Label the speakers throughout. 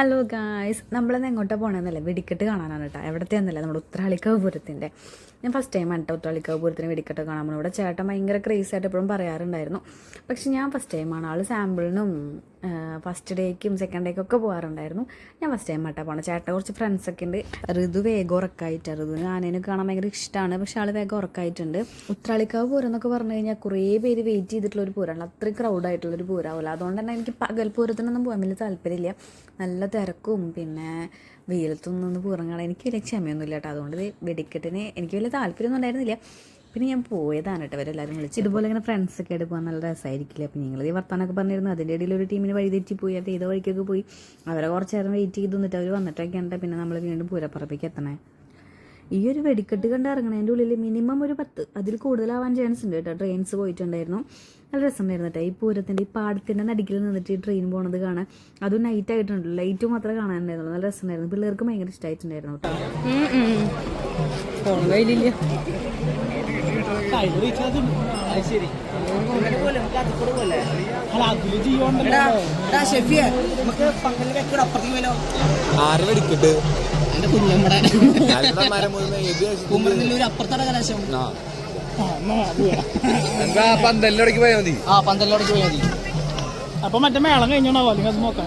Speaker 1: Hello guys നമ്മളിന്ന് എങ്ങോട്ടാണ് പോകണമെന്നല്ലേ വെടിക്കെട്ട് കാണാനാണ് കേട്ടോ എവിടത്തെ എവിടത്തെയെന്നല്ല? നമ്മുടെ ഉത്രാളിക്കാവപുരത്തിന്റെ ഞാൻ ഫസ്റ്റ് ടൈം ആണ് കേട്ടോ ഉത്രാളിക്കാവപുരത്തിന് വെടിക്കെട്ട് കാണാൻ പോകുന്നത് ഇവിടെ ചേട്ടൻ ഭയങ്കര ക്രേസ് ആയിട്ട് എപ്പോഴും പറയാറുണ്ടായിരുന്നു. പക്ഷെ ഞാൻ ഫസ്റ്റ് ടൈം ആണ്. ആൾ സാമ്പിളിനും ഫസ്റ്റ് ഡേക്കും സെക്കൻഡ് ഡേക്കും ഒക്കെ പോകാറുണ്ടായിരുന്നു. ഞാൻ ഫസ്റ്റ് ടൈം ആട്ടാ പോകണം ചേട്ടൻ കുറച്ച് ഫ്രണ്ട്സൊക്കെ ഉണ്ട്. ഋതു വേഗം ഉറക്കായിട്ട്. ഋതുവിന് ആനേനെ കാണാൻ ഭയങ്കര ഇഷ്ടമാണ് പക്ഷെ ആൾ വേഗം ഉറക്കായിട്ടുണ്ട്. ഉത്രാളിക്കാവ് പൂരം എന്നൊക്കെ പറഞ്ഞു കഴിഞ്ഞാൽ കുറേ പേര് വെയിറ്റ് ചെയ്തിട്ടുള്ള ഒരു പൂരമാണ് അത്രയും ക്രൗഡായിട്ടുള്ളൊരു പൂരമാവില്ല അതുകൊണ്ട് തന്നെ എനിക്ക് പകൽ പൂരത്തിനൊന്നും പോകാൻ വലിയ താല്പര്യമില്ല. നല്ല തിരക്കും. പിന്നെ വെയിലത്തൊന്നും നിന്ന് എനിക്ക് വലിയ ക്ഷമയൊന്നുമില്ല കേട്ടോ. അതുകൊണ്ട് വെടിക്കെട്ടിന് എനിക്ക് വലിയ താല്പര്യമൊന്നും ഉണ്ടായിരുന്നില്ല. പിന്നെ ഞാൻ പോയതാണ് കേട്ടോ. അവരെല്ലാവരും വിളിച്ച് ഇതുപോലെ ഇങ്ങനെ ഫ്രണ്ട്സൊക്കെ ആയിട്ട് പോകാൻ നല്ല രസമായിരിക്കില്ല അപ്പോൾ നിങ്ങൾ ഈ വർത്താനൊക്കെ പറഞ്ഞിരുന്നു. അതിന്റെ ഇടയിൽ ഒരു ടീമിന് വഴി തെറ്റി പോയി. അപ്പോൾ ഏതോ വഴിക്കൊക്കെ പോയി. അവരെ കുറച്ച് നേരം വെയിറ്റ് ചെയ്ത് നിന്നിട്ട് അവർ വന്നിട്ടൊക്കെ ഉണ്ട് പിന്നെ നമ്മൾ വീണ്ടും പൂരപ്പറപ്പിക്ക് എത്തണേ. ഈ ഒരു വെടിക്കെട്ട് കണ്ട് ഇറങ്ങണതിന്റെ ഉള്ളിൽ മിനിമം ഒരു പത്ത് അതിൽ കൂടുതലാവാൻ ചാൻസ് ഉണ്ട് കേട്ടോ. ട്രെയിൻസ് പോയിട്ടുണ്ടായിരുന്നു. നല്ല രസമുണ്ടായിരുന്നു കേട്ടോ. ഈ പൂരത്തിന്റെ ഈ പാടത്തിന്റെ നടുക്കിൽ നിന്നിട്ട് ഈ ട്രെയിൻ പോണത് കാണാൻ. അതും നൈറ്റ് ആയിട്ടുണ്ടല്ലോ. ലൈറ്റ് മാത്രമേ കാണാനുണ്ടായിരുന്നു നല്ല രസമുണ്ടായിരുന്നു. പിള്ളേർക്ക് ഭയങ്കര ഇഷ്ടമായിട്ടുണ്ടായിരുന്നു കേട്ടോ.
Speaker 2: ആരെ വെടിക്കിട്ട്
Speaker 3: എന്റെ കുഞ്ഞമ്മടെ. അപ്പുറത്താണ് കലാശം.
Speaker 2: എന്താ പോയാൽ മതി.
Speaker 3: ആ പന്തലോടേക്ക് പോയാൽ മതി.
Speaker 4: അപ്പൊ മറ്റേ മേളം കഴിഞ്ഞോ അല്ലെങ്കിൽ അത് നോക്കാം.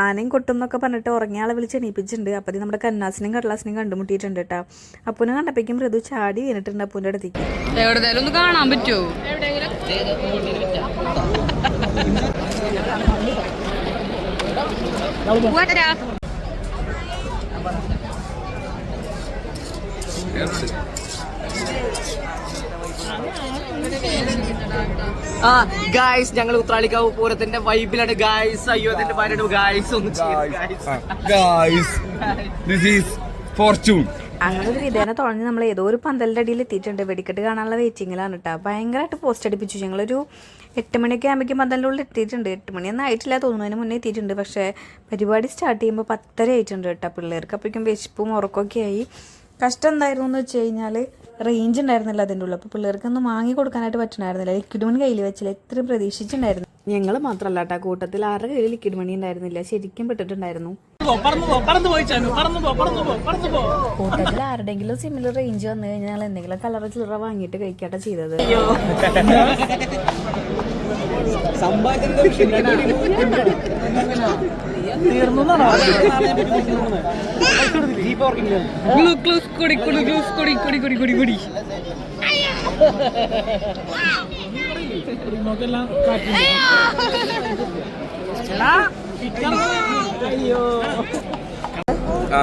Speaker 1: ആനയും കൊട്ടും എന്നൊക്കെ പറഞ്ഞിട്ട് ഉറങ്ങിയ ആളെ വിളിച്ച് എണീപ്പിച്ചിട്ടുണ്ട്. അപ്പം നമ്മുടെ കന്നാസിനെയും കടലാസിനെയും കണ്ടുമുട്ടിയിട്ടുണ്ട് കേട്ടോ. അപ്പൂനെ കണ്ടപ്പോഴേക്കും മൃദു ചാടി വീണിട്ടുണ്ട് അപ്പൂന്റെ അടുത്തേക്ക്.
Speaker 5: എവിടെങ്കിലും ഒന്ന് കാണാൻ പറ്റുമോ
Speaker 3: ആ ഗായ്സ് ഞങ്ങൾ ഉത്രാളിക്കാവ് പൂരത്തിന്റെ വൈബിലാണ് ഗായ്സ് അയ്യോ അതിന്റെ പാരണു ഗായ്സ് ഒന്ന്
Speaker 2: ഗായ്സ് ദിസ് ഈസ് ഫോർച്യൂൺ
Speaker 1: അങ്ങനെ ഒരു ഇതേനെ തുടങ്ങി നമ്മൾ ഏതോ ഒരു പന്തലിന്റെ അടിയിൽ എത്തിയിട്ടുണ്ട്. വെടിക്കെട്ട് കാണാനുള്ള വെയിറ്റിങ്ങിലാണ് കേട്ടോ ഭയങ്കരമായിട്ട് പോസ്റ്റ് അടിപ്പിച്ചു. ഞങ്ങളൊരു എട്ട് മണിയൊക്കെ ആകുമ്പോഴേക്കും പന്തലിന്റെ ഉള്ളിൽ എത്തിയിട്ടുണ്ട്. എട്ട് മണിയൊന്നും ആയിട്ടില്ല തോന്നുന്നതിന് മുന്നേ എത്തിയിട്ടുണ്ട്. പക്ഷേ പരിപാടി സ്റ്റാർട്ട് ചെയ്യുമ്പോൾ പത്തര ആയിട്ടുണ്ട് കേട്ടോ പിള്ളേർക്ക് അപ്പോഴേക്കും വിശപ്പും ഉറക്കമൊക്കെ ആയി. കഷ്ടം എന്തായിരുന്നു എന്ന് വെച്ച് കഴിഞ്ഞാൽ റേഞ്ച് ഉണ്ടായിരുന്നില്ല അതിന്റെ ഉള്ളിൽ. അപ്പോൾ പിള്ളേർക്കൊന്നും വാങ്ങി കൊടുക്കാനായിട്ട് പറ്റണമായിരുന്നില്ല ലിക്വിഡ് മണി കയ്യിൽ വെച്ചില്ല? ഇത്രയും പ്രതീക്ഷിച്ചിട്ടുണ്ടായിരുന്നു. ഞങ്ങൾ മാത്രമല്ല കേട്ടോ കൂട്ടത്തിൽ ആരുടെ കയ്യിൽ ലിക്വിഡ് മണി ഉണ്ടായിരുന്നില്ല. ശരിക്കും പെട്ടിട്ടുണ്ടായിരുന്നു. കൂട്ടത്തിൽ ആരുടെങ്കിലും സിമിലർ റേഞ്ച് വന്നു കഴിഞ്ഞാൽ ഞങ്ങൾ എന്തെങ്കിലും കളർ ചില്ലറ വാങ്ങിയിട്ട് കഴിക്കട്ടെ ചെയ്തത്.
Speaker 4: അയ്യോ
Speaker 2: ആ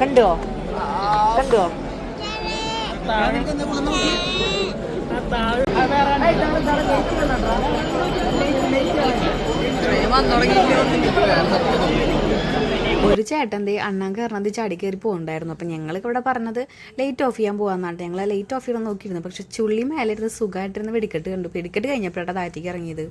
Speaker 3: കണ്ടോ? കണ്ടോ?
Speaker 1: ഒരു ചേട്ടന്റെ അണ്ണാൻ കയറണത് ചാടി കയറി പോകുന്നുണ്ടായിരുന്നു അപ്പം ഞങ്ങൾക്ക് ഇവിടെ പറഞ്ഞത് ലൈറ്റ് ഓഫ് ചെയ്യാൻ പോകാന്നാണ് ഞങ്ങൾ ലൈറ്റ് ഓഫ് ചെയ്യണം നോക്കിയിരുന്നു. പക്ഷെ ചുള്ളി മേലെ ഇരുന്ന് സുഖമായിട്ടിരുന്ന് വെടിക്കെട്ട് കണ്ടു. വെടിക്കെട്ട് കഴിഞ്ഞപ്പോഴാണ് താഴത്തേക്ക് ഇറങ്ങിയത്.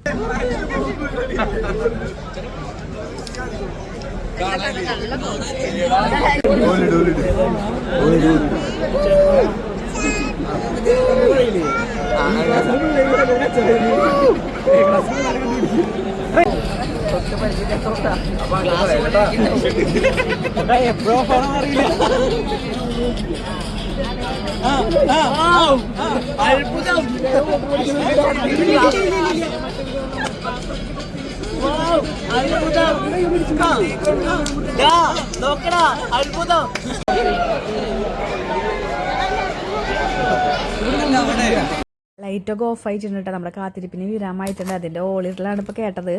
Speaker 4: എപ്പോഴോ പോണം അറിയില്ല അത്ഭുതം നോക്കടാ അത്ഭുതം
Speaker 1: ലൈറ്റൊക്കെ ഓഫ് ആയിട്ടുണ്ട് നമ്മുടെ കാത്തിരിപ്പിന് വിരാമായിട്ടുണ്ട് അതിന്റെ ഓളിറിലാണ് ഇപ്പോൾ കേട്ടത്.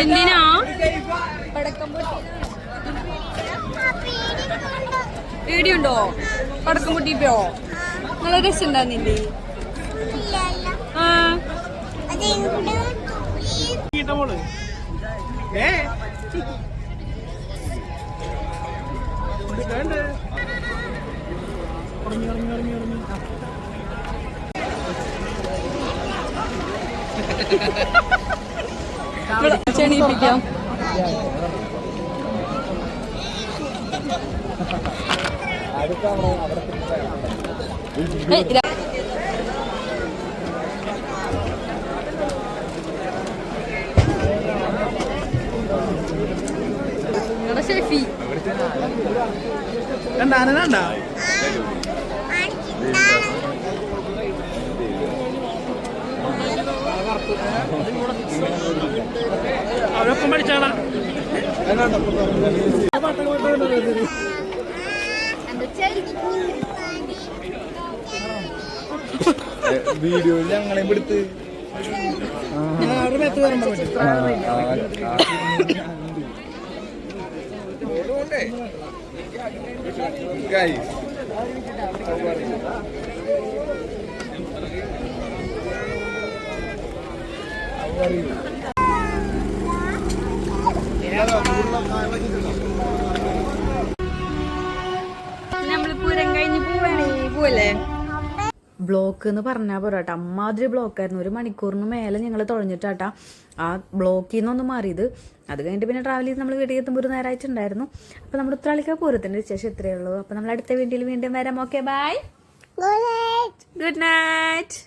Speaker 5: എന്തിനാ? പേടിയുണ്ടോ? പടക്കം പൊട്ടിപ്പോ നല്ല രസം ഉണ്ടാകുന്നില്ലേ ആ.
Speaker 4: ha ഉറങ്ങി ഉറങ്ങി ഉറങ്ങി
Speaker 5: ക്ഷണിപ്പിക്കാം ഷെഫി
Speaker 4: കണ്ട ആന
Speaker 2: വീഡിയോയിൽ ഞങ്ങളെ എടുത്ത്
Speaker 4: അവരുടെ
Speaker 5: പോവാണേ. പോവല്ലേ?
Speaker 1: ബ്ലോക്ക് എന്ന് പറഞ്ഞാൽ പോരാട്ടോ അമ്മാതിരി ബ്ലോക്കായിരുന്നു. ഒരു മണിക്കൂറിന് മേലെ ഞങ്ങൾ തുഴഞ്ഞിട്ടാട്ടാ ആ ബ്ലോക്കിൽ നിന്നൊന്ന് മാറിയത്. അത് കഴിഞ്ഞിട്ട് പിന്നെ ട്രാവൽ ചെയ്ത് നമ്മൾ വീട്ടിൽ എത്തുമ്പോൾ ഒരു നേരമായിട്ടുണ്ടായിരുന്നു അപ്പോൾ നമ്മുടെ ഉത്രാളിക്ക പൂരത്തിന്റെ വിശേഷം ഇത്രയേ ഉള്ളൂ. അപ്പോൾ നമ്മൾ അടുത്ത വീഡിയോയിൽ വീണ്ടും വരാം. Okay bye good night